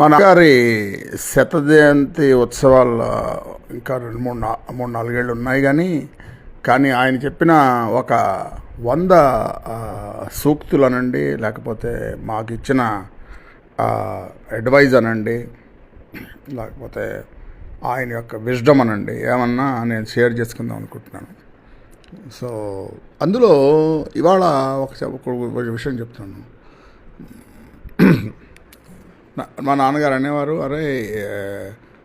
మన గారి శత జయంతి ఇంకా రెండు మూడు నా మూడు నాలుగేళ్ళు ఉన్నాయి కానీ కానీ ఆయన చెప్పిన ఒక వంద సూక్తులు అనండి లేకపోతే మాకు ఇచ్చిన అడ్వైజ్ అనండి లేకపోతే ఆయన యొక్క విజ్డమ్ అనండి ఏమన్నా నేను షేర్ చేసుకుందాం అనుకుంటున్నాను. సో అందులో ఇవాళ ఒక విషయం చెప్తాను మా నాన్నగారు అనేవారు అరే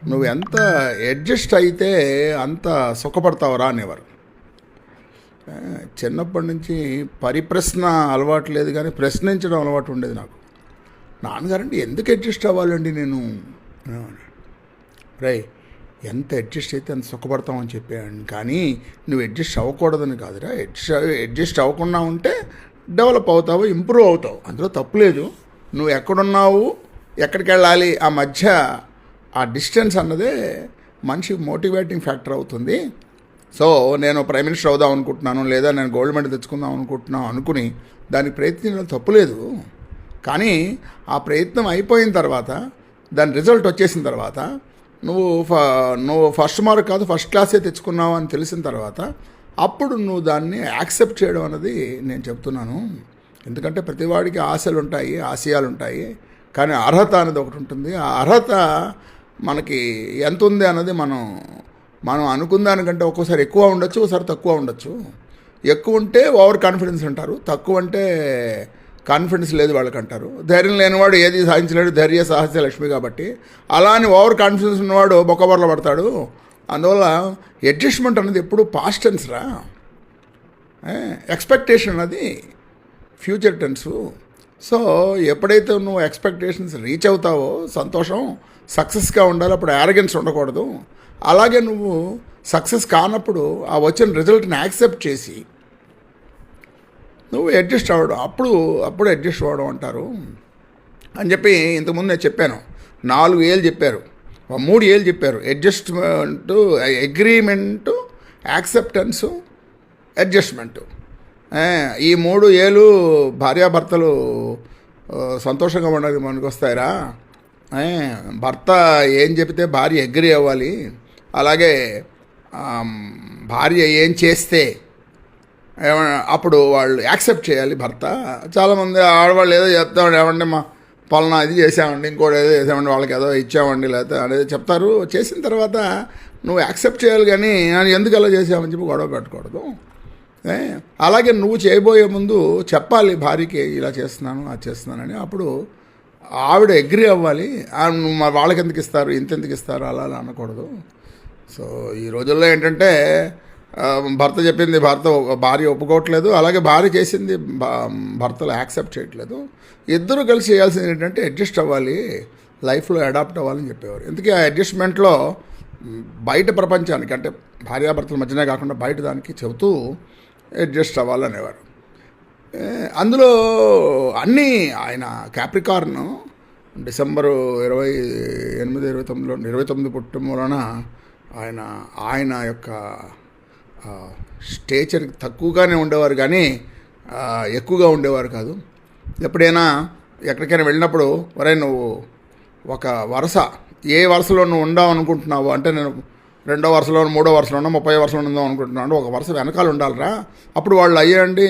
నువ్వు ఎంత అడ్జస్ట్ అయితే అంత సుఖపడతావురా అనేవారు. చిన్నప్పటి నుంచి పరిప్రశ్న అలవాటు లేదు కానీ ప్రశ్నించడం అలవాటు ఉండేది నాకు. నాన్నగారండి ఎందుకు అడ్జస్ట్ అవ్వాలండి నేను? రై ఎంత అడ్జస్ట్ అయితే అంత సుఖపడతామని చెప్పాను కానీ నువ్వు అడ్జస్ట్ అవ్వకూడదని కాదురా. అడ్జస్ట్ అడ్జస్ట్ అవ్వకుండా ఉంటే డెవలప్ అవుతావు ఇంప్రూవ్ అవుతావు. అందులో తప్పులేదు నువ్వు ఎక్కడున్నావు ఎక్కడికి వెళ్ళాలి ఆ మధ్య ఆ డిస్టెన్స్ అన్నదే మనిషి మోటివేటింగ్ ఫ్యాక్టర్ అవుతుంది. సో నేను ప్రైమ్ మినిస్టర్ అవుదాం అనుకుంటున్నాను లేదా నేను గోల్డ్ మెడల్ తెచ్చుకుందాం అనుకుంటున్నాను అనుకుని దానికి ప్రయత్నించడం తప్పులేదు కానీ ఆ ప్రయత్నం అయిపోయిన తర్వాత దాని రిజల్ట్ వచ్చేసిన తర్వాత నువ్వు ఫ నువ్వు ఫస్ట్ మార్క్ కాదు ఫస్ట్ క్లాసే తెచ్చుకున్నావు అని తెలిసిన తర్వాత అప్పుడు నువ్వు దాన్ని యాక్సెప్ట్ చేయడం అన్నది నేను చెప్తున్నాను. ఎందుకంటే ప్రతివాడికి ఆశలు ఉంటాయి ఆశయాలు ఉంటాయి. కానీ అర్హత అనేది ఒకటి ఉంటుంది. ఆ అర్హత మనకి ఎంత ఉంది అన్నది మనం మనం అనుకున్న దానికంటే ఒక్కోసారి ఎక్కువ ఉండొచ్చు ఒకసారి తక్కువ ఉండొచ్చు. ఎక్కువ ఉంటే ఓవర్ కాన్ఫిడెన్స్ అంటారు. తక్కువ అంటే కాన్ఫిడెన్స్ లేదు వాళ్ళకి అంటారు ధైర్యం లేనివాడు ఏది సాధించలేడు. ధైర్య సాహస్య లక్ష్మి కాబట్టి. అలా అని ఓవర్ కాన్ఫిడెన్స్ ఉన్నవాడు బొక్కబొరల పడతాడు. అందువల్ల అడ్జస్ట్మెంట్ అనేది ఎప్పుడు పాస్ట్ టెన్స్ రా. ఎక్స్పెక్టేషన్ అది ఫ్యూచర్ టెన్సు సో ఎప్పుడైతే నువ్వు ఎక్స్పెక్టేషన్స్ రీచ్ అవుతావో సంతోషం సక్సెస్గా ఉండాలి అప్పుడు యారగెన్స్ ఉండకూడదు. అలాగే నువ్వు సక్సెస్ కానప్పుడు ఆ వచ్చిన రిజల్ట్ని యాక్సెప్ట్ చేసి నువ్వు అడ్జస్ట్ అవ్వడం అప్పుడు అప్పుడు అడ్జస్ట్ అవ్వడం అంటారు. అని చెప్పి ఇంతకుముందు నేను చెప్పాను. నాలుగు ఏళ్ళు చెప్పారు. మూడు ఏళ్ళు చెప్పారు. అడ్జస్ట్మెంటు అగ్రిమెంటు యాక్సెప్టెన్సు అడ్జస్ట్మెంటు ఈ మూడు ఏళ్ళు భార్యాభర్తలు సంతోషంగా ఉండడానికి మనకు వస్తాయిరా భర్త ఏం చెబితే భార్య అగ్రి అవ్వాలి. అలాగే భార్య ఏం చేస్తే అప్పుడు వాళ్ళు యాక్సెప్ట్ చేయాలి భర్త. చాలామంది ఆడవాళ్ళు ఏదో చెప్తామండి ఏమంటే మా పలానా ఇది చేసామండి ఇంకోటి ఏదో చేసామండి వాళ్ళకి ఏదో ఇచ్చామండి లేకపోతే అనేది చెప్తారు. చేసిన తర్వాత నువ్వు యాక్సెప్ట్ చేయాలి కానీ "నేను ఎందుకు అలా చేసామని చెప్పి గొడవ పెట్టకూడదు. అలాగే నువ్వు చేయబోయే ముందు చెప్పాలి భార్యకి ఇలా చేస్తున్నాను అది చేస్తున్నానని. అప్పుడు ఆవిడ అగ్రి అవ్వాలి. మా వాళ్ళకి ఎందుకు ఇస్తారు? ఇంత ఎందుకు ఇస్తారు? అలా అలా అనకూడదు. సో ఈ రోజుల్లో ఏంటంటే భర్త చెప్పింది భర్త భార్య ఒప్పుకోవట్లేదు. అలాగే భార్య చేసింది భర్తలు యాక్సెప్ట్ చేయట్లేదు. ఇద్దరు కలిసి చేయాల్సింది ఏంటంటే అడ్జస్ట్ అవ్వాలి. లైఫ్లో అడాప్ట్ అవ్వాలని చెప్పేవారు. ఎందుకంటే ఆ అడ్జస్ట్మెంట్లో బయట ప్రపంచానికి అంటే భార్యాభర్తల మధ్యనే కాకుండా బయట దానికి చెబుతూ అడ్జస్ట్ అవ్వాలనేవారు. అందులో అన్నీ ఆయన క్యాప్రికార్న్ డిసెంబరు ఇరవై ఎనిమిది ఇరవై తొమ్మిదిలో ఇరవై తొమ్మిది పుట్టడం వలన ఆయన ఆయన యొక్క స్టేచర్ తక్కువగానే ఉండేవారు కానీ ఎక్కువగా ఉండేవారు కాదు. ఎప్పుడైనా ఎక్కడికైనా వెళ్ళినప్పుడు వరే నువ్వు ఒక వరుస ఏ వరుసలో నువ్వు ఉండావు అనుకుంటున్నావు అంటే నేను రెండో వరుసలో మూడో వరుసలో ఉన్నా ముప్పై వరుసలో ఉందాం అనుకుంటున్నాను ఒక వరుస వెనకాల ఉండాలిరా. అప్పుడు వాళ్ళు అయ్యండి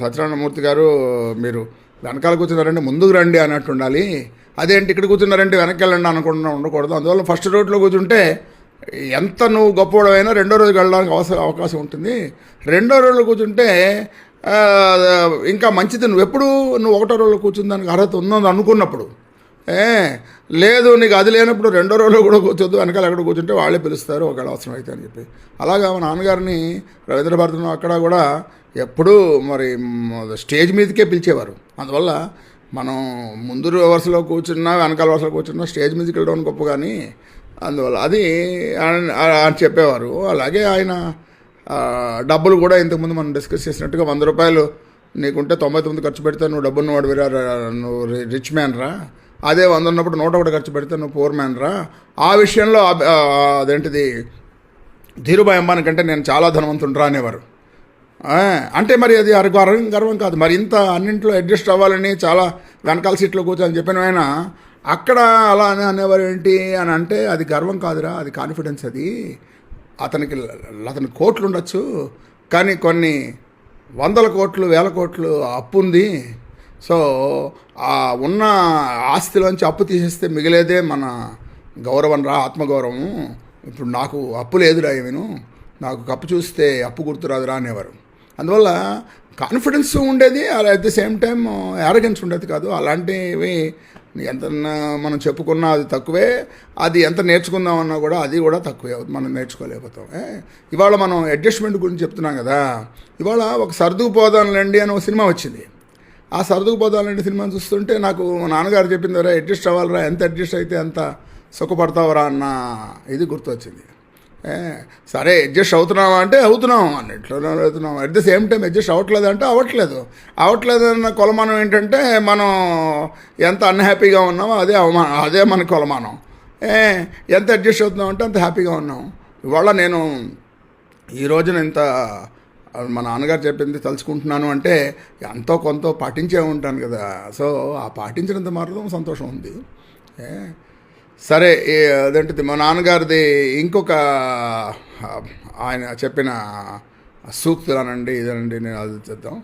సత్యనారాయణమూర్తి గారు మీరు వెనకాల కూర్చున్నారంటే ముందుకు రండి అన్నట్టు ఉండాలి. అదేంటి ఇక్కడ కూర్చున్నారంటే వెనక్కి వెళ్ళండి అనుకుంటున్నా ఉండకూడదు. అందువల్ల ఫస్ట్ రోడ్లో కూర్చుంటే ఎంత నువ్వు గొప్పవాడైనా రెండో రోజు వెళ్ళడానికి అవసరం అవకాశం ఉంటుంది. రెండో రోజులో కూర్చుంటే ఇంకా మంచిది. నువ్వు ఎప్పుడు నువ్వు ఒకటో రోజులో కూర్చుని దానికి అర్హత ఉందని అనుకున్నప్పుడు లేదు నీకు అది లేనప్పుడు రెండో రోజులో కూడా కూర్చోద్దు వెనకాల ఎక్కడ కూర్చుంటే వాళ్ళే పిలుస్తారు ఒకవేళ అవసరం అయితే అని చెప్పి. అలాగా మా నాన్నగారిని రవీంద్ర భారతిలో అక్కడ కూడా ఎప్పుడూ మరి స్టేజ్ మీదకే పిలిచేవారు. అందువల్ల మనం ముందు వరుసలో కూర్చున్నా వెనకాల వరుసలో కూర్చున్నా స్టేజ్ మీదకి వెళ్ళడం గొప్ప కానీ అందువల్ల అది ఆయన చెప్పేవారు. అలాగే ఆయన డబ్బులు కూడా ఇంతకుముందు మనం డిస్కస్ చేసినట్టుగా వంద రూపాయలు నీకుంటే తొంభై తొమ్మిది ఖర్చు పెడితే నువ్వు డబ్బున్న వాడు విరా నువ్వు రిచ్ మ్యాన్ రా అదే వంద ఉన్నప్పుడు నూట ఒకటి ఖర్చు పెడితే నువ్వు పూర్ మ్యాన్ రా. ఆ విషయంలో అదేంటిది? ధీరుభాయ్ అంబాని కంటే నేను చాలా ధనవంతుండ్రా అనేవారు. అంటే మరి అది అర గర్వం గర్వం కాదు. మరి ఇంత అన్నింట్లో అడ్జస్ట్ అవ్వాలని చాలా వెనకాల సీట్లో కూర్చొని చెప్పిన ఆయన అక్కడ అలా అని అనేవారు ఏంటి అని అంటే అది గర్వం కాదురా అది కాన్ఫిడెన్స్ అది. అతనికి అతని కోట్లు ఉండొచ్చు కానీ కొన్ని వందల కోట్లు వేల కోట్లు అప్పు ఉంది సో ఉన్న ఆస్తిలోంచి అప్పు తీసేస్తే మిగిలేదే మన గౌరవం రా ఆత్మగౌరవము ఇప్పుడు నాకు అప్పు లేదురా ఏమీను. నాకు కప్పు చూస్తే అప్పు గుర్తురాదురా అనేవారు. అందువల్ల కాన్ఫిడెన్స్ ఉండేది at the same time arrogance ఉండేది కాదు. అలాంటివి ఎంత మనం చెప్పుకున్నా అది తక్కువే. అది ఎంత నేర్చుకుందామన్నా కూడా అది కూడా తక్కువే అవుతుంది. మనం నేర్చుకోలేకపోతాం. ఇవాళ మనం అడ్జస్ట్మెంట్ గురించి చెప్తున్నాం కదా. ఇవాళ ఒక సర్దుకుపోదాంలేండి అని ఒక సినిమా వచ్చింది. ఆ సర్దుకుపోదాలంటే సినిమా చూస్తుంటే నాకు మా నాన్నగారు చెప్పింది రా అడ్జస్ట్ అవ్వాలిరా ఎంత అడ్జస్ట్ అయితే అంత సుఖపడతావరా అన్న ఇది గుర్తొచ్చింది. సరే అడ్జస్ట్ అవుతున్నావా అంటే అవుతున్నాం అన్నిట్లోనే అవుతున్నాం at the same time adjust అవ్వట్లేదు అంటే అవ్వట్లేదు. అవ్వట్లేదు అన్న కొలమానం ఏంటంటే మనం ఎంత అన్హ్యాపీగా ఉన్నామో అదే అవమానం అదే మన కొలమానం. ఏ, ఎంత అడ్జస్ట్ అవుతున్నాం అంటే అంత హ్యాపీగా ఉన్నాం. ఇవాళ నేను ఈ రోజున ఇంత మా నాన్నగారు చెప్పింది తలుచుకుంటున్నాను అంటే ఎంతో కొంత పాటించే ఉంటాను కదా. సో ఆ పాటించినంత మాత్రం సంతోషం ఉంది. సరే అదేంటిది మా నాన్నగారిది ఇంకొక ఆయన చెప్పిన సూక్తులనండి ఇదనండి నేను అది చేద్దాం.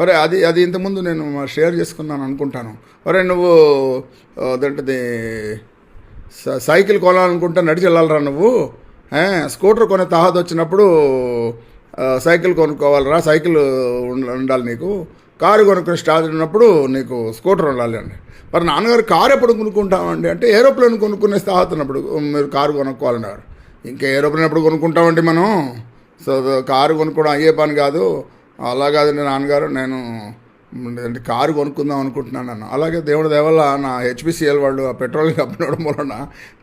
ఒరే అది అది ఇంతకుముందు నేను షేర్ చేసుకున్నాను అనుకుంటాను. ఒరే నువ్వు అదేంటిది సైకిల్ కొనాలనుకుంటే నడిచి వెళ్ళాలరా నువ్వు స్కూటర్ కొనే తాహత వచ్చినప్పుడు సైకిల్ కొనుక్కోవాలరా? సైకిల్ ఉండ- ఉండాలి నీకు. కారు కొనుక్కుని స్టార్ట్ ఉన్నప్పుడు నీకు స్కూటర్ ఉండాలి అండి. మరి నాన్నగారు కారు ఎప్పుడు కొనుక్కుంటామండి? అంటే ఏరోప్లేన్ కొనుక్కునే స్థాహత ఉన్నప్పుడు మీరు కారు కొనుక్కోవాలన్నారు. ఇంకా ఏరోప్లేన్ ఎప్పుడు కొనుక్కుంటామండి మనం? సో కారు కొనుక్కోవడం అయ్యే పని కాదు. అలా కాదండి నాన్నగారు నేను అంటే కారు కొనుక్కుందాం అనుకుంటున్నాను నన్ను అలాగే దేవుడి దేవల్ల నా హెచ్పిసిఎల్ వాళ్ళు ఆ పెట్రోల్ కంపెనీ వలన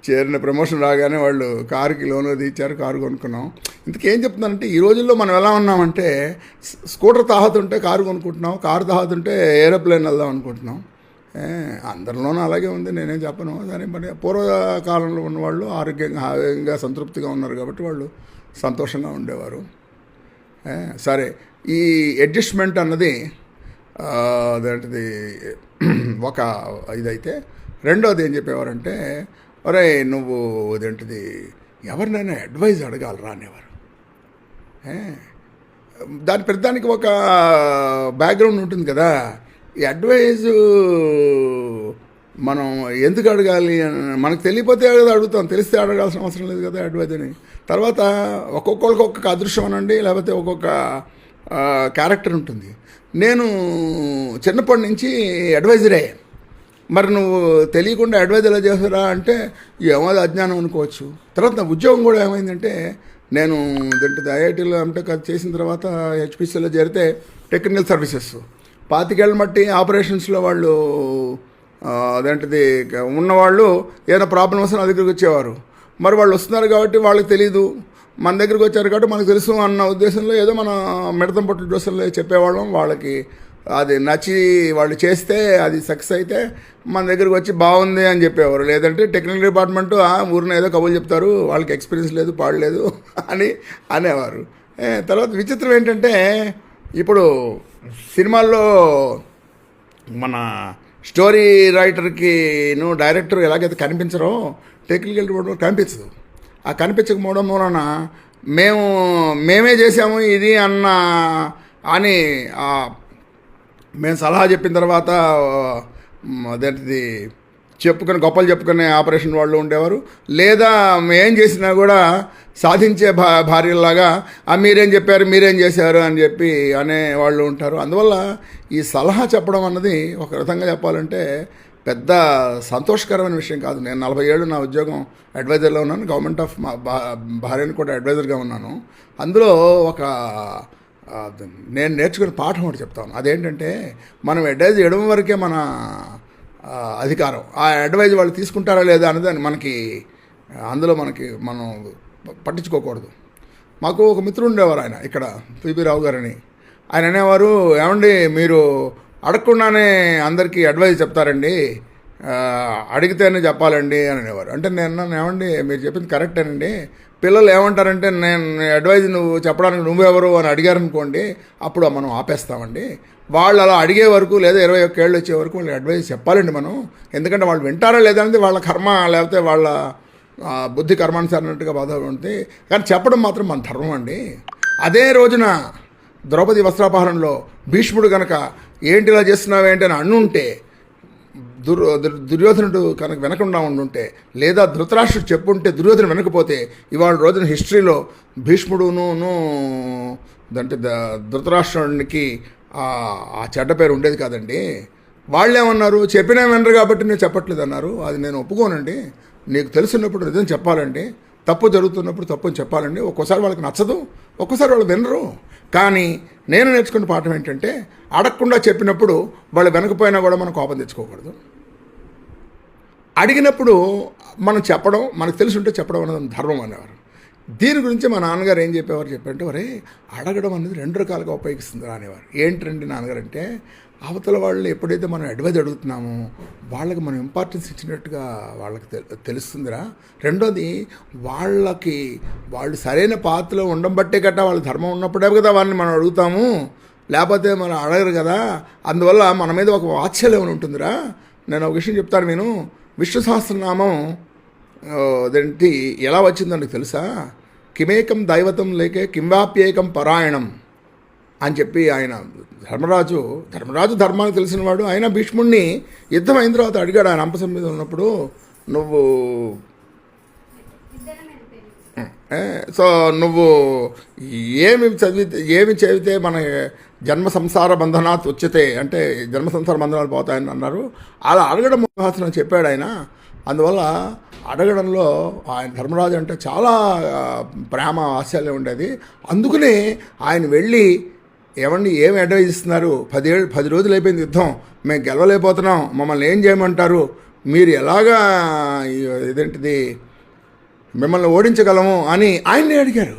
చేరిన ప్రమోషన్ రాగానే వాళ్ళు కారుకి లోన్ అది ఇచ్చారు కారు కొనుక్కున్నాం. ఇంతకేం చెప్తున్నానంటే ఈ రోజుల్లో మనం ఎలా ఉన్నామంటే స్కూటర్ తాహతుంటే కారు కొనుక్కుంటున్నాం కారు తాహతుంటే ఏరోప్లేన్ వెళ్దాం అనుకుంటున్నాం. అందరిలోనూ అలాగే ఉంది నేనేం చెప్పను. కానీ మరి పూర్వకాలంలో ఉన్నవాళ్ళు ఆరోగ్యంగా ఆరోగ్యంగా సంతృప్తిగా ఉన్నారు కాబట్టి వాళ్ళు సంతోషంగా ఉండేవారు. సరే ఈ అడ్జస్ట్మెంట్ అన్నది అదేంటిది ఒక ఇదైతే రెండోది ఏం చెప్పేవారంటే ఒరే నువ్వు అదేంటిది ఎవరినైనా అడ్వైజ్ అడగాలరా అనేవారు. దాని ప్రతిదానికి ఒక బ్యాక్గ్రౌండ్ ఉంటుంది కదా. ఈ అడ్వైజ్ మనం ఎందుకు అడగాలి అని మనకు తెలియపోతే అడుగుతాం తెలిస్తే అడగాల్సిన అవసరం లేదు కదా అడ్వైజ్ అని తర్వాత ఒక్కొక్కరికి ఒక్కొక్క అదృశ్యం అనండి లేకపోతే ఒక్కొక్క క్యారెక్టర్ ఉంటుంది. నేను చిన్నప్పటి నుంచి అడ్వైజరే మరి నువ్వు తెలియకుండా అడ్వైజర్లో చేస్తారా అంటే ఏమో అజ్ఞానం అనుకోవచ్చు. తర్వాత నా ఉద్యోగం కూడా ఏమైందంటే నేను ఏంటిది ఐఐటీలో ఎంటెక్ అది చేసిన తర్వాత హెచ్పిసిలో చేరితే టెక్నికల్ సర్వీసెస్ పాతికేళ్ళ మట్టి ఆపరేషన్స్లో వాళ్ళు అదేంటిది ఉన్నవాళ్ళు ఏదైనా ప్రాబ్లం వస్తే నా దగ్గరికి వచ్చేవారు. మరి వాళ్ళు వస్తున్నారు కాబట్టి వాళ్ళకి తెలియదు మన దగ్గరికి వచ్చారు కాబట్టి మనకు తెలుసు అన్న ఉద్దేశంలో ఏదో మన మిడతం పట్టు డ్రెస్సుల్లో చెప్పేవాళ్ళం. వాళ్ళకి అది నచ్చి వాళ్ళు చేస్తే అది సక్సెస్ అయితే మన దగ్గరికి వచ్చి బాగుంది అని చెప్పేవారు. లేదంటే టెక్నికల్ డిపార్ట్మెంట్ ఊరిని ఏదో కబుర్లు చెప్తారు. వాళ్ళకి ఎక్స్పీరియన్స్ లేదు పాడలేదు అని అనేవారు. తర్వాత విచిత్రం ఏంటంటే ఇప్పుడు సినిమాల్లో మన స్టోరీ రైటర్కి నువ్వు డైరెక్టర్ ఎలాగైతే కనిపించరో టెక్నికల్ డిపార్ట్మెంట్ కనిపించదు. ఆ కనిపించకపోవడం మూలన మేము మేమే చేసాము ఇది అన్న అని మేము సలహా చెప్పిన తర్వాత అదేంటిది చెప్పుకొని గొప్పలు చెప్పుకునే ఆపరేషన్ వాళ్ళు ఉండేవారు. లేదా ఏం చేసినా కూడా సాధించే భా భార్యలాగా ఆ మీరేం చెప్పారు మీరేం చేశారు అని చెప్పి అనే వాళ్ళు ఉంటారు. అందువల్ల ఈ సలహా చెప్పడం అన్నది ఒక విధంగా చెప్పాలంటే పెద్ద సంతోషకరమైన విషయం కాదు. నేను నలభై ఏళ్ళు నా ఉద్యోగం అడ్వైజర్లో ఉన్నాను. గవర్నమెంట్ ఆఫ్ మా భార్యను కూడా అడ్వైజర్గా ఉన్నాను. అందులో ఒక నేను నేర్చుకున్న పాఠం ఒకటి చెప్తాను. అదేంటంటే మనం అడ్వైజ్ ఇవ్వడం వరకే మన అధికారం. ఆ అడ్వైజ్ వాళ్ళు తీసుకుంటారా లేదా అనేది మనకి అందులో మనకి మనం పట్టించుకోకూడదు. మాకు ఒక మిత్రుడు ఉండేవారు ఆయన ఇక్కడ పిబి రావు గారని. ఆయన అనేవారు ఏమండి మీరు అడగకుండానే అందరికీ అడ్వైజ్ చెప్తారండి. అడిగితేనే చెప్పాలండి అని అనేవారు. అంటే నేను అన్నాను, ఏమండి మీరు చెప్పింది కరెక్టేనండి పిల్లలు ఏమంటారంటే నేను అడ్వైజ్ నువ్వు చెప్పడానికి నువ్వెవరు అని అడిగారనుకోండి అప్పుడు మనం ఆపేస్తామండి. వాళ్ళు అలా అడిగే వరకు లేదా ఇరవై ఒక్క ఏళ్ళు వచ్చే వరకు వాళ్ళకి అడ్వైజ్ చెప్పాలండి మనం. ఎందుకంటే వాళ్ళు వింటారా లేదా అనేది వాళ్ళ కర్మ లేకపోతే వాళ్ళ బుద్ధి కర్మానుసారినట్టుగా బాధ ఉంటుంది కానీ చెప్పడం మాత్రం మన ధర్మం అండి. అదే రోజున ద్రౌపది వస్త్రాపహరణలో భీష్ముడు కనుక ఏంటి ఇలా చేస్తున్నావేంటి అని అన్నుంటే దుర్ దుర్యోధనుడు కనుక వినకుండా ఉండుంటే లేదా ధృతరాష్ట్రుడు చెప్పుంటే దుర్యోధను వినకపోతే ఇవాళ రోజున హిస్టరీలో భీష్ముడును అంటే ద- ధృతరాష్ట్రునికి ఆ చెడ్డ పేరు ఉండేది కాదండి. వాళ్ళేమన్నారు చెప్పినా వినరు కాబట్టి నేను చెప్పట్లేదు అన్నారు అది నేను ఒప్పుకోనండి. నీకు తెలుసున్నప్పుడు నిజం చెప్పాలండి. తప్పు జరుగుతున్నప్పుడు తప్పు అని చెప్పాలండి. ఒక్కోసారి వాళ్ళకి నచ్చదు ఒక్కోసారి వాళ్ళు వినరు. కానీ నేను నేర్చుకున్న పాఠం ఏంటంటే అడగకుండా చెప్పినప్పుడు వాళ్ళు వెనకపోయినా కూడా మనం కోపం తెచ్చుకోకూడదు. అడిగినప్పుడు మనం చెప్పడం మనకు తెలిసి ఉంటే చెప్పడం అనేది ధర్మం అనేవారు. దీని గురించి మా నాన్నగారు ఏం చెప్పేవారు చెప్పంటే ఒరే అడగడం అనేది రెండు రకాలుగా ఉపయోగిస్తుంది అనేవారు. ఏంటండి నాన్నగారు అంటే అవతల వాళ్ళు ఎప్పుడైతే మనం అడ్వైజ్ అడుగుతున్నామో వాళ్ళకి మనం ఇంపార్టెన్స్ ఇచ్చినట్టుగా వాళ్ళకి తె- తెలుస్తుందిరా. రెండోది వాళ్ళకి వాళ్ళు సరైన పాత్రలో ఉండడం బట్టే గట్టా వాళ్ళ ధర్మం ఉన్నప్పుడే కదా వాళ్ళని మనం అడుగుతాము. లేకపోతే మనం అడగరు కదా. అందువల్ల మన మీద ఒక వాత్సల్యం ఏమైనా ఉంటుందిరా. నేను ఒక విషయం చెప్తాను నేను విష్ణు సహస్రనామం అదేంటి ఎలా వచ్చిందని తెలుసా? కిమేకం దైవతం లేకే కింవాప్యేకం పరాయణం. అని చెప్పి ఆయన ధర్మరాజు ధర్మరాజు ధర్మాన్ని తెలిసినవాడు. ఆయన భీష్ముడిని యుద్ధం అయిన తర్వాత అడిగాడు ఆయన అంపసం మీద ఉన్నప్పుడు నువ్వు సో నువ్వు ఏమి చదివితే ఏమి చదివితే మన జన్మ సంసార బంధనాత్ వచ్చితే అంటే జన్మ సంసార బంధనాలు పోతాయని అన్నారు. అలా అడగడం మహాసనం చెప్పాడు ఆయన. అందువల్ల అడగడంలో ఆయన ధర్మరాజు అంటే చాలా ప్రేమ ఆశ్చర్యం ఉండేది. అందుకనే ఆయన వెళ్ళి ఏమండి ఏం అడ్వైజ్ ఇస్తున్నారు? పదేళ్ళు పది రోజులు అయిపోయింది యుద్ధం. మేము గెలవలేకపోతున్నాం. మమ్మల్ని ఏం చేయమంటారు? మీరు ఎలాగా ఇదేంటిది మిమ్మల్ని ఓడించగలము అని ఆయన్నే అడిగారు.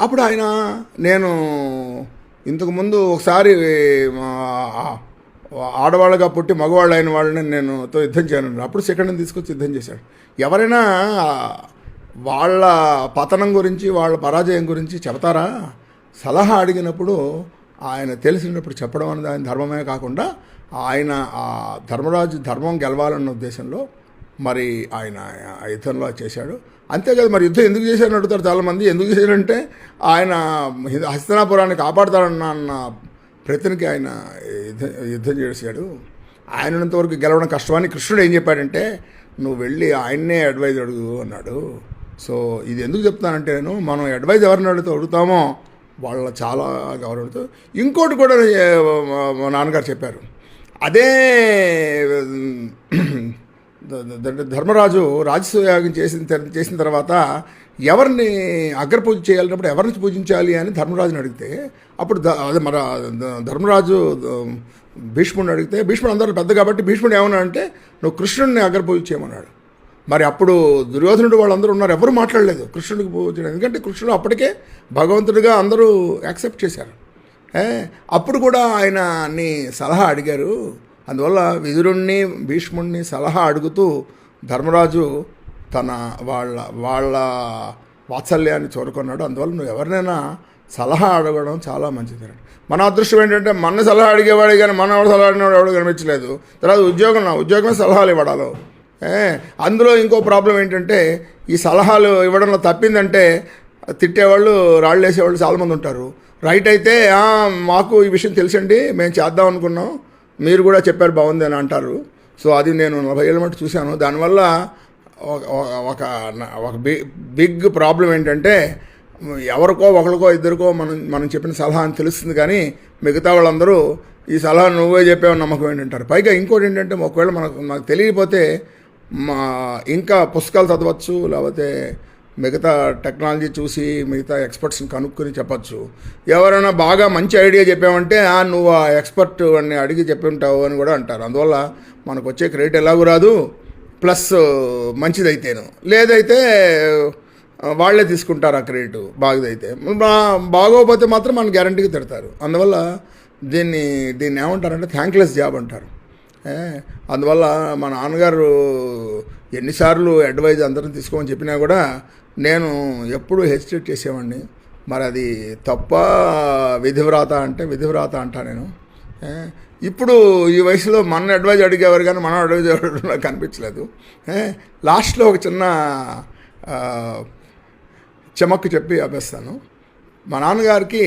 అప్పుడు ఆయన నేను ఇంతకుముందు ఒకసారి ఆడవాళ్ళగా పుట్టి మగవాళ్ళు అయిన వాళ్ళని నేను తో యుద్ధం చేయను. అప్పుడు సెకండ్ని తీసుకొచ్చి యుద్ధం చేశాడు. ఎవరైనా వాళ్ళ పతనం గురించి వాళ్ళ పరాజయం గురించి చెబుతారా? సలహా అడిగినప్పుడు ఆయన తెలిసినప్పుడు చెప్పడం అనేది ఆయన ధర్మమే కాకుండా ఆయన ఆ ధర్మరాజు ధర్మం గెలవాలన్న ఉద్దేశంలో మరి ఆయన యుద్ధంలో చేశాడు. అంతేకాదు మరి యుద్ధం ఎందుకు చేశారని అడుగుతారు చాలామంది. ఎందుకు చేశారంటే ఆయన హస్తనాపురాన్ని కాపాడతాడన్న అన్న ప్రతినికి ఆయన యుద్ధం యుద్ధం చేశాడు. ఆయనంతవరకు గెలవడం కష్టమని కృష్ణుడు ఏం చెప్పాడంటే నువ్వు వెళ్ళి ఆయన్నే అడ్వైజ్ అడుగు అన్నాడు. సో ఇది ఎందుకు చెప్తానంటే నేను మనం అడ్వైజ్ ఎవరిని అడుగుతూ అడుగుతామో వాళ్ళ చాలా గౌరవంతో. ఇంకోటి కూడా మా- నాన్నగారు చెప్పారు. అదే ధర్మరాజు రాజసూయాగం చేసిన చేసిన తర్వాత ఎవరిని అగ్రపూజ చేయాలన్నప్పుడు ఎవరిని పూజించాలి అని ధర్మరాజుని అడిగితే అప్పుడు అదే మన ధర్మరాజు భీష్ముడిని అడిగితే భీష్ముడు అందరూ పెద్ద కాబట్టి భీష్ముడు ఏమన్నాడు అంటే నువ్వు కృష్ణుడిని అగ్రపూజ చేయమన్నాడు. మరి అప్పుడు దుర్యోధనుడు వాళ్ళందరూ ఉన్నారు. ఎవరు మాట్లాడలేదు కృష్ణుడికి పూజ ఎందుకంటే కృష్ణుడు అప్పటికే భగవంతుడిగా అందరూ యాక్సెప్ట్ చేశారు. అప్పుడు కూడా ఆయన అన్ని సలహా అడిగారు. అందువల్ల విదురుణ్ణి భీష్ముణ్ణి సలహా అడుగుతూ ధర్మరాజు తన వాళ్ళ వాళ్ళ వాత్సల్యాన్ని చూరుకున్నాడు. అందువల్ల నువ్వు ఎవరినైనా సలహా అడగడం చాలా మంచిది. మన అదృష్టం ఏంటంటే మన సలహా అడిగేవాడు కానీ మన ఎవడు సలహా అడిగినవాడు ఎవడు కనిపించలేదు. తర్వాత ఉద్యోగం నా ఉద్యోగమే సలహాలు ఇవ్వడాలో. అందులో ఇంకో ప్రాబ్లం ఏంటంటే ఈ సలహాలు ఇవ్వడంలో తప్పిందంటే తిట్టేవాళ్ళు రాళ్ళు వేసేవాళ్ళు చాలామంది ఉంటారు. రైట్ అయితే మాకు ఈ విషయం తెలుసండి మేము చేద్దాం అనుకున్నాం మీరు కూడా చెప్పారు బాగుంది అని అంటారు. సో అది నేను నలభై ఏళ్ళ మటు చూశాను. దానివల్ల ఒక- ఒక బి- బిగ్ ప్రాబ్లం ఏంటంటే ఎవరికో ఒకరికో ఇద్దరికో మనం మనం చెప్పిన సలహా అని తెలుస్తుంది కానీ మిగతా వాళ్ళందరూ ఈ సలహా నువ్వే చెప్పావు నమ్మకం ఏంటంటారు. పైగా ఇంకోటి ఏంటంటే ఒకవేళ మనకు మాకు తెలియకపోతే మా ఇంకా పుస్తకాలు చదవచ్చు లేకపోతే మిగతా టెక్నాలజీ చూసి మిగతా ఎక్స్పర్ట్స్ని కనుక్కొని చెప్పచ్చు. ఎవరైనా బాగా మంచి ఐడియా చెప్పామంటే "ఆ, నువ్వు ఆ ఎక్స్పర్ట్ అని అడిగి చెప్పి ఉంటావు అని కూడా అంటారు. అందువల్ల మనకు వచ్చే క్రెడిట్ ఎలాగూ రాదు. ప్లస్ మంచిదైతేను. లేదైతే వాళ్ళే వాళ్ళే తీసుకుంటారు ఆ క్రెడిట్ బాగుదైతే. బాగోపోతే బాగోకపోతే మాత్రం మన గ్యారంటీకి తిడతారు. అందువల్ల దీన్ని దీన్ని ఏమంటారంటే థ్యాంక్లెస్ జాబ్ అంటారు. అందువల్ల మా నాన్నగారు ఎన్నిసార్లు అడ్వైజ్ అందరం తీసుకోమని చెప్పినా కూడా నేను ఎప్పుడూ హెసిటేట్ చేసేవాడిని. మరి అది తప్ప విధివ్రాత అంటే విధివ్రాత అంటా నేను. ఇప్పుడు ఈ వయసులో మన అడ్వైజ్ అడిగేవారు కానీ మనం అడ్వైజ్ అడగడం నాకు కనిపించలేదు లాస్ట్లో ఒక చిన్న చెమక్కు చెప్పి ఆపేస్తాను. మా నాన్నగారికి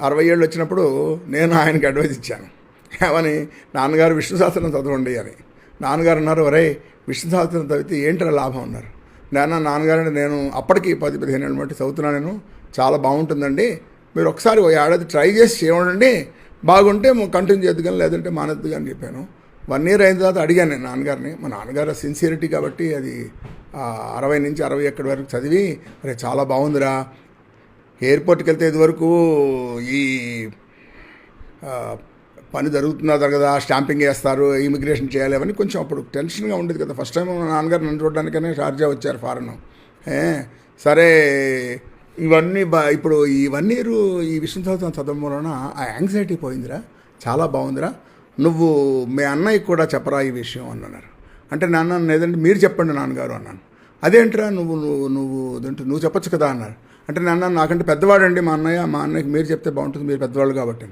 అరవై ఏళ్ళు వచ్చినప్పుడు నేను ఆయనకి అడ్వైజ్ ఇచ్చాను. ఏమని? నాన్నగారు విష్ణు సహస్రం చదవండి అని. నాన్నగారు అన్నారు ఒరే విష్ణు సహస్రం చదివితే ఏంటో లాభం? అన్నారు. నాన్న నాన్నగారు నేను అప్పటికి పది పదిహేను ఏళ్ళ బట్టి చదువుతున్నాను నేను. చాలా బాగుంటుందండి. మీరు ఒకసారి ఓ ఏడాది ట్రై చేసి చేయండి. బాగుంటే కంటిన్యూ చేద్దు కానీ లేదంటే మానేద్దు అని చెప్పాను. వన్ ఇయర్ అయిన తర్వాత అడిగాను నేను నాన్నగారిని. మా నాన్నగారు సిన్సియరిటీ కాబట్టి అది అరవై నుంచి అరవై ఎక్కడి వరకు చదివి అరే చాలా బాగుందిరా. ఎయిర్పోర్ట్కి వెళ్తే ఇదివరకు ఈ పని జరుగుతుందా కదా స్టాంపింగ్ వేస్తారు ఇమిగ్రేషన్ చేయాలి అవన్నీ కొంచెం అప్పుడు టెన్షన్గా ఉండేది కదా. ఫస్ట్ టైం నాన్నగారు నన్ను చూడడానికనే షార్జా వచ్చారు ఫారెన్. సరే ఇవన్నీ బా ఇప్పుడు ఈ వన్ ఈ విష్ణు సహస్రం చదవడం వలన ఆ యాంగ్జైటీ పోయిందిరా చాలా బాగుందిరా. నువ్వు మీ అన్నయ్యకి కూడా చెప్పరా ఈ విషయం అని అన్నారు అంటే నాన్న లేదంటే మీరు చెప్పండి నాన్నగారు అన్నాను. అదేంట్రా నువ్వు నువ్వు నువ్వు అదంటే నువ్వు చెప్పొచ్చు కదా అన్నారు అంటే నాన్న నాకంటే పెద్దవాడండి మా అన్నయ్య మా అన్నయ్యకి మీరు చెప్తే బాగుంటుంది మీరు పెద్దవాళ్ళు కాబట్టి.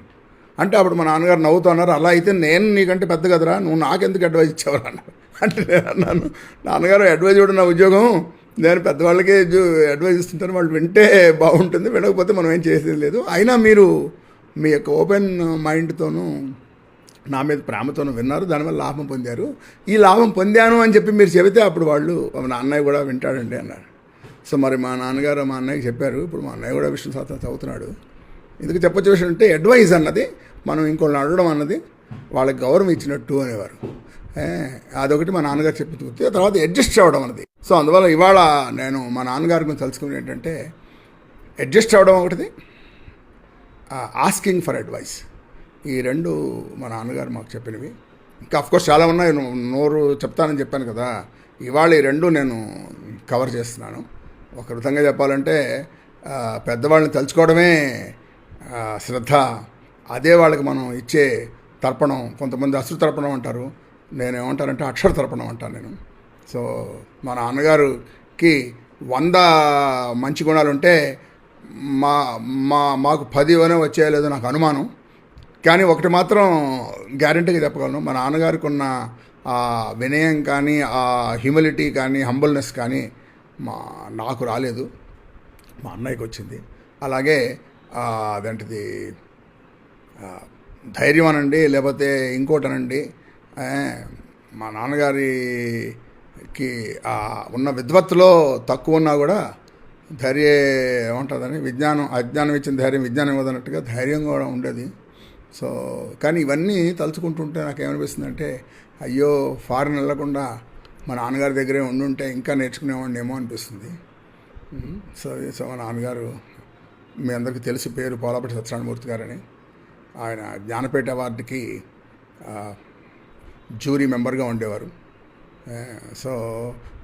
అంటే అప్పుడు మా నాన్నగారు నవ్వుతూ అన్నారు అలా అయితే నేను నీకంటే పెద్ద కదరా నువ్వు నాకెందుకు అడ్వైజ్ ఇచ్చేవారు? అన్నారు. అంటే నేను అన్నాను నాన్నగారు అడ్వైజ్ ఇవ్వడం నా ఉద్యోగం. నేను పెద్దవాళ్ళకే అడ్వైజ్ ఇస్తుంటాను. వాళ్ళు వింటే బాగుంటుంది. వినకపోతే మనం ఏం చేసేది లేదు. అయినా మీరు మీ యొక్క ఓపెన్ మైండ్తోనూ నా మీద ప్రేమతోనూ విన్నారు. దానివల్ల లాభం పొందారు. ఈ లాభం పొందాను అని చెప్పి మీరు చెబితే అప్పుడు వాళ్ళు మా అన్నయ్య కూడా వింటాడండి అన్నారు. సో మరి మా నాన్నగారు మా అన్నయ్యకి చెప్పారు. ఇప్పుడు మా అన్నయ్య కూడా విష్ణు శాస్త్రం చదువుతున్నాడు. ఎందుకు చెప్పొచ్చు విషయం అంటే అడ్వైజ్ అన్నది మనం ఇంకోళ్ళని అడగడం అన్నది వాళ్ళకి గౌరవం ఇచ్చినట్టు అనేవారు. అదొకటి మా నాన్నగారు చెప్పి చూస్తే తర్వాత అడ్జస్ట్ అవ్వడం అన్నది. సో అందువల్ల ఇవాళ నేను మా నాన్నగారి గురించి తెలుసుకుని ఏంటంటే అడ్జస్ట్ అవ్వడం ఒకటిది ఆస్కింగ్ ఫర్ అడ్వైస్ ఈ రెండు మా నాన్నగారు మాకు చెప్పినవి. ఇంకా అఫ్కోర్స్ చాలా ఉన్నాయి. నోరు చెప్తానని చెప్పాను కదా. ఇవాళ ఈ రెండు నేను కవర్ చేస్తున్నాను. ఒక విధంగా చెప్పాలంటే పెద్దవాళ్ళని తలుచుకోవడమే శ్రద్ధ. అదే వాళ్ళకి మనం ఇచ్చే తర్పణం కొంతమంది అశ్రు తర్పణం అంటారు. నేను ఏమంటానంటే అక్షర తర్పణం అంటాను నేను. సో మా నాన్నగారికి వంద మంచి గుణాలు ఉంటే మా మా మాకు పది అనే వచ్చేయలేదో నాకు అనుమానం. కానీ ఒకటి మాత్రం గ్యారంటీగా చెప్పగలను. మా నాన్నగారికి ఉన్న ఆ వినయం కానీ ఆ హ్యూమిలిటీ కానీ హంబల్నెస్ కానీ మా నాకు రాలేదు. మా అన్నయ్యకి వచ్చింది అలాగే అదేంటిది ధైర్యం అనండి లేకపోతే ఇంకోటనండి ఏ, మా నాన్నగారికి ఉన్న విద్వత్తులో తక్కువ ఉన్నా కూడా ధైర్య ఏమంటుందని విజ్ఞానం అజ్ఞానం ఇచ్చిన ధైర్యం విజ్ఞానం ఇవ్వదన్నట్టుగా ధైర్యం కూడా ఉండేది. సో కానీ ఇవన్నీ తలుచుకుంటుంటే నాకు ఏమనిపిస్తుందంటే అయ్యో ఫారెన్ వెళ్ళకుండా మా నాన్నగారి దగ్గరే ఉండుంటే ఇంకా నేర్చుకునేవాడిని ఏమో అనిపిస్తుంది సో సో మా నాన్నగారు మీ అందరికీ తెలిసి పేరు పోలాపటి సత్యనారాయణమూర్తి గారని ఆయన జ్ఞానపేట అవార్డుకి జ్యూరీ మెంబర్గా ఉండేవారు. సో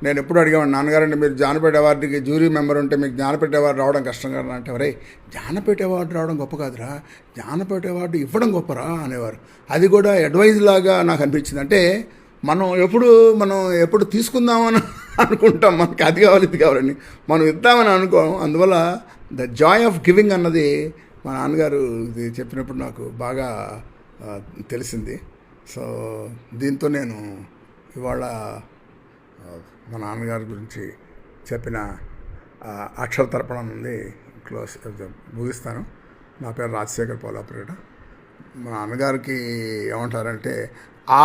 నేను ఎప్పుడు అడిగాను నాన్నగారండి మీరు జ్ఞానపేట అవార్డుకి జ్యూరీ మెంబర్ ఉంటే మీకు జ్ఞానపేట అవార్డు రావడం కష్టం కదా అంటే వరే జ్ఞానపేట అవార్డు రావడం గొప్ప కాదురా జ్ఞానపేట అవార్డు ఇవ్వడం గొప్పరా? అనేవారు. అది కూడా అడ్వైజ్ లాగా నాకు అనిపించింది. అంటే మనం ఎప్పుడు మనం ఎప్పుడు తీసుకుందామని అనుకుంటాం మనకి అది కావాలి ఇది కావాలని. మనం ఇద్దామని అనుకోం అందువల్ల ద జాయ్ ఆఫ్ గివింగ్ అన్నది మా నాన్నగారు ఇది చెప్పినప్పుడు నాకు బాగా తెలిసింది. సో దీంతో నేను ఇవాళ మా నాన్నగారి గురించి చెప్పిన అక్షర తర్పణం నుండి క్లోజ్ ముగిస్తాను. నా పేరు రాజశేఖర్ పోలాపరేట. మా నాన్నగారికి ఏమంటారంటే ఆ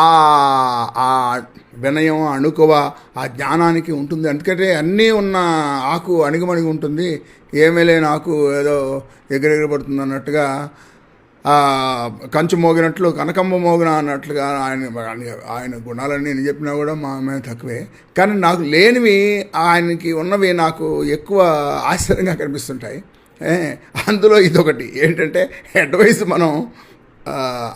ఆ వినయం అణుకువ ఆ జ్ఞానానికి ఉంటుంది. ఎందుకంటే అన్నీ ఉన్న ఆకు అణిగిమణిగి ఉంటుంది. ఏమీ లేని ఆకు ఏదో ఎగిరెగిరిపడుతుంది అన్నట్టుగా కంచు మోగినట్లు కనకమ్మ మోగిన అన్నట్లుగా ఆయన ఆయన గుణాలన్నీ నేను చెప్పినా కూడా మా మీద తక్కువే. కానీ నాకు లేనివి ఆయనకి ఉన్నవి నాకు ఎక్కువ ఆశ్చర్యంగా కనిపిస్తుంటాయి. అందులో ఇదొకటి. ఏంటంటే అడ్వైస్ మనం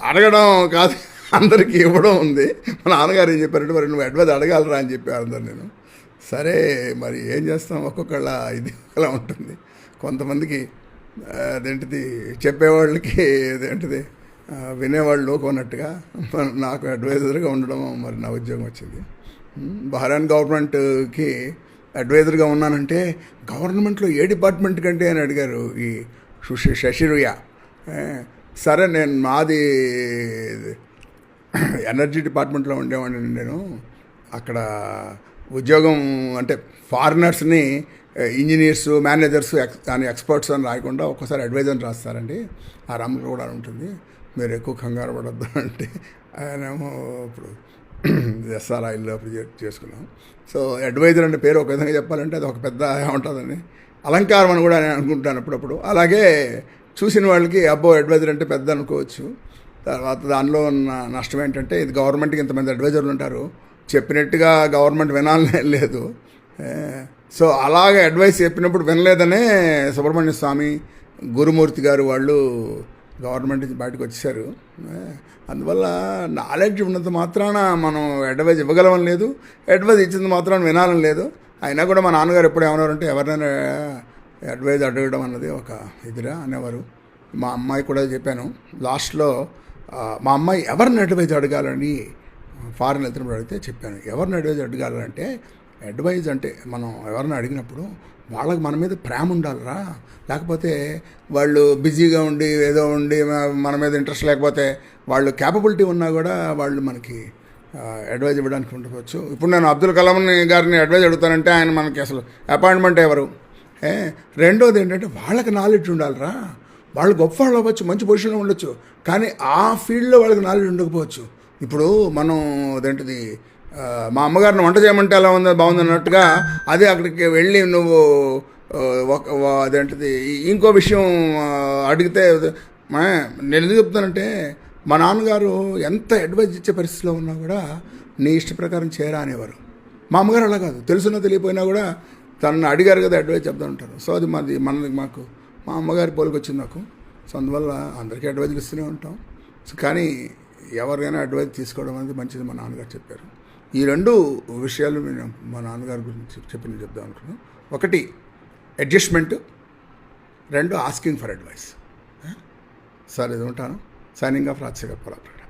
అడగడం కాదు. అందరికీ ఇవ్వడం ఉంది. మా నాన్నగారు ఏం చెప్పారంటే మరి నువ్వు అడ్వైజ్ అడగాలరా అని చెప్పారు అందరు నేను సరే మరి ఏం చేస్తాం? ఒక్కొక్కళ్ళ ఇది ఒకలా ఉంటుంది. కొంతమందికి అదేంటిది చెప్పేవాళ్ళకి అదేంటిది వినేవాళ్ళు లోకున్నట్టుగా నాకు అడ్వైజర్గా ఉండడం మరి నా ఉద్యోగం వచ్చింది. ఉమ్, బహ్రాన్ గవర్నమెంట్కి అడ్వైజర్గా ఉన్నానంటే గవర్నమెంట్లో ఏ డిపార్ట్మెంట్ కంటే? అని అడిగారు ఈ సుషి శశిరుయ. సరే నేను మాది ఎనర్జీ డిపార్ట్మెంట్లో ఉండేవాడిని నేను. అక్కడ ఉద్యోగం అంటే ఫారినర్స్ని ఇంజనీర్స్ మేనేజర్స్ ఎక్స్ దాని ఎక్స్పర్ట్స్ అని రాయకుండా ఒక్కసారి అడ్వైజర్ రాస్తారండి. ఆ రంగం కూడా ఉంటుంది. మీరు ఎక్కువ కంగారు పడద్దు అంటే ఆయనేమో ఇప్పుడు ఎస్ఆర్ ఆయిల్లో అప్పుడు చేసుకున్నాం. సో అడ్వైజర్ అంటే పేరు ఒక విధంగా చెప్పాలంటే అది ఒక పెద్ద ఉంటుందని అలంకారం అని కూడా నేను అనుకుంటాను అప్పుడప్పుడు. అలాగే చూసిన వాళ్ళకి అబ్బో అడ్వైజర్ అంటే పెద్ద అనుకోవచ్చు. తర్వాత దానిలో ఉన్న నష్టం ఏంటంటే ఇది గవర్నమెంట్కి ఇంతమంది అడ్వైజర్లు ఉంటారు. చెప్పినట్టుగా గవర్నమెంట్ వినాలనే లేదు. సో అలాగే అడ్వైస్ చెప్పినప్పుడు వినలేదనే సుబ్రహ్మణ్య స్వామి గురుమూర్తి గారు వాళ్ళు గవర్నమెంట్ నుంచి బయటకు వచ్చేసారు అందువల్ల నాలెడ్జ్ ఉన్నంత మాత్రాన మనం అడ్వైజ్ ఇవ్వగలం లేదు. అడ్వైజ్ ఇచ్చింది మాత్రాన వినాలని లేదు. అయినా కూడా మా నాన్నగారు ఎప్పుడు ఏమన్నారంటే ఎవరినైనా అడ్వైజ్ అడగడం అన్నది ఒక ఇదిరా అనేవారు. మా అమ్మాయి కూడా చెప్పాను లాస్ట్లో మా అమ్మాయి ఎవరిని అడ్వైజ్ అడగాలని ఫారెన్ వెళ్తున్నప్పుడు అడిగితే చెప్పాను. ఎవరిని అడ్వైజ్ అడగాలంటే అడ్వైజ్ అంటే మనం ఎవరిని అడిగినప్పుడు వాళ్ళకి మన మీద ప్రేమ ఉండాలిరా. లేకపోతే వాళ్ళు బిజీగా ఉండి ఏదో ఉండి మన మీద ఇంట్రెస్ట్ లేకపోతే వాళ్ళు క్యాపబిలిటీ ఉన్నా కూడా వాళ్ళు మనకి అడ్వైజ్ ఇవ్వడానికి ఉండవచ్చు. ఇప్పుడు నేను అబ్దుల్ కలాం గారిని అడ్వైజ్ అడుగుతానంటే ఆయన మనకి అసలు అపాయింట్మెంట్ ఎవరు? రెండోది ఏంటంటే వాళ్ళకి నాలెడ్జ్ ఉండాలిరా. వాళ్ళు గొప్ప వాళ్ళు అవ్వచ్చు మంచి పొజిషన్లో ఉండొచ్చు. కానీ ఆ ఫీల్డ్లో వాళ్ళకి నాలెడ్జ్ ఉండకపోవచ్చు. ఇప్పుడు మనం అదేంటిది మా అమ్మగారిని వంట చేయమంటే ఎలా ఉందో బాగుంది అన్నట్టుగా అదే అక్కడికి వెళ్ళి నువ్వు ఒక అదేంటిది ఇంకో విషయం అడిగితే నేను ఎందుకు చెప్తానంటే మా నాన్నగారు ఎంత అడ్వైజ్ ఇచ్చే పరిస్థితిలో ఉన్నా కూడా నీ ఇష్ట ప్రకారం చేయరా అనేవారు. మా అమ్మగారు అలా కాదు. తెలుసున్నా తెలియపోయినా కూడా తనను అడిగారు కదా అడ్వైజ్ చెప్తా ఉంటారు సో అది మాది మనది మాకు మా అమ్మగారి పోలికి వచ్చింది నాకు. సో అందువల్ల అందరికీ అడ్వైజ్లు ఇస్తూనే ఉంటాం. సో కానీ ఎవరికైనా అడ్వైజ్ తీసుకోవడం అనేది మంచిది మా నాన్నగారు చెప్పారు. ఈ రెండు విషయాలు నేను మా నాన్నగారి గురించి చెప్పిన చెప్దాం అనుకున్నాను. ఒకటి అడ్జస్ట్మెంట్ రెండు ఆస్కింగ్ ఫర్ అడ్వైస్ సార్ ఇది ఉంటాను. Signing off Rajasekhar పొలాపరెడ్డి